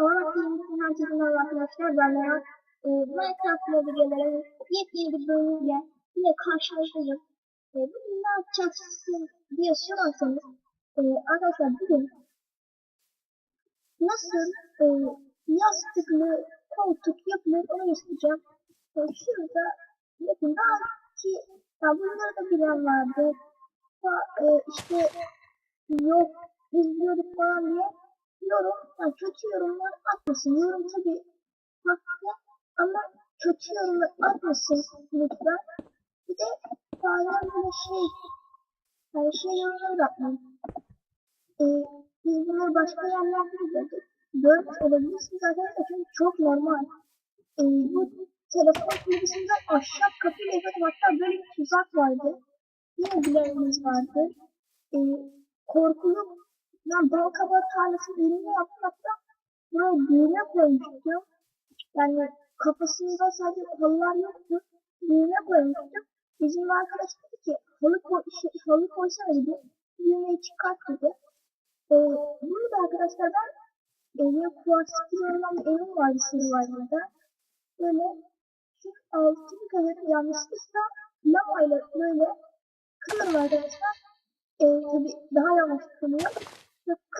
Olarak yayınımızın herkese merhaba arkadaşlar. Ben Levent. Ee, Minecraft mobilyelerin yepyeni bir bölümüyle yine karşınızdayım. Ee, bugün ne yapacaksın diye sorarsanız e, arkadaşlar bugün nasıl e, yastıklı koltuk yapılır onu göstereceğim. E, şurada bakın daha ki ya bunları da bilen vardı. Ha, e, işte yok izliyorduk falan diye yorum, yani kötü yorumlar atmasın. Yorum tabi haklı ama kötü yorumlar atmasın lütfen. Bir de bazen böyle şey, yani şey yorumları da atmayın. Ee, biz bunları başka yerlerde de. Görmüş olabilirsiniz arkadaşlar çünkü çok normal. Ee, bu telefon kulübüsünden aşağı kapıyla yapıyordum. Hatta böyle bir tuzak vardı. Yine bilenimiz vardı. Ee, korkulu ben bal kabağı tarlasının önüne yaptım hatta buraya düğme koymuştum. Yani kafasında sadece halılar yoktu. Düğme koymuştum. Bizim bir arkadaş dedi ki halı, koy, şey, halı koysana dedi. Düğmeyi çıkart dedi. Ee, bunu da arkadaşlar ben evine kuarsikli olan bir evim vardı Survivor'da. Böyle şu altını kadarım yanlışlıkla lamayla böyle kırıyorum arkadaşlar. Ee, tabii daha yavaş kırılıyor.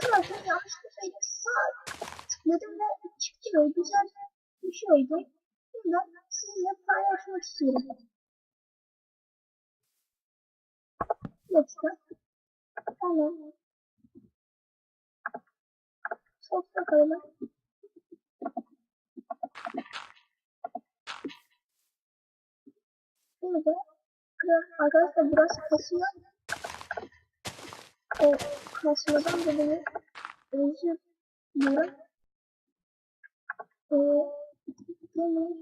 Kırarken yanlışlıkla sağ tıkladım ve çıktı böyle güzel bir şey oldu. Bunu da sizinle paylaşmak istiyorum. Dakika. Tamam. Sol bakalım. Burada arkadaşlar burası kasıyor. O kasmadan dolayı özür dilerim. Ee, demir,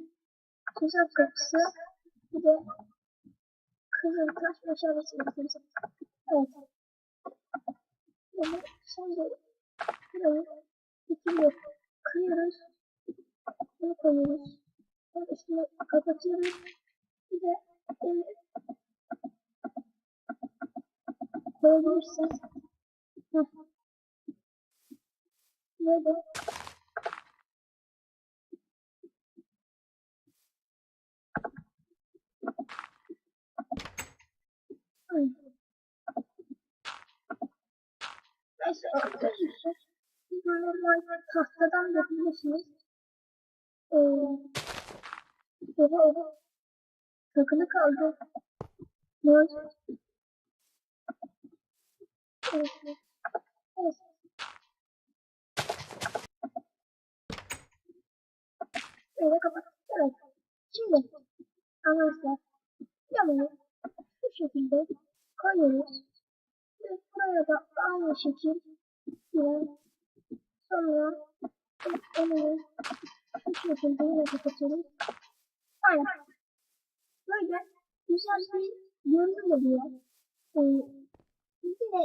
tuzak kapısı, bir de kızıl taş meşalesi yapıyoruz. Evet. Yani şimdi burayı bitiriyor. Kırıyoruz. Bunu koyuyoruz. Sonra üstüne kapatıyoruz. Bir de demir koyabilirsin. Böyle Hı. Neyse arkadaşlar. Siz normal tahtadan yapabilirsiniz. Ee, oha oha. Takılı kaldı. Evet. Evet. Böyle kapat. Evet. Şimdi arkadaşlar yamayı bu şekilde koyuyoruz. Ve buraya da aynı şekil yine sonra onu bu şekilde yine kapatıyoruz. Aynen. Böyle güzel bir görünüm oluyor. Ee, yine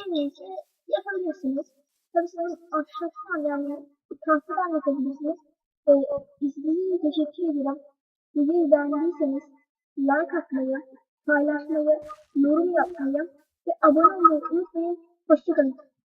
en iyisi yapabilirsiniz. Tabii sizin ahşaptan yani tahtadan yapabilirsiniz. Ee, için teşekkür ederim. Videoyu beğendiyseniz like atmayı, paylaşmayı, yorum yapmayı ve abone olmayı unutmayın. Hoşçakalın.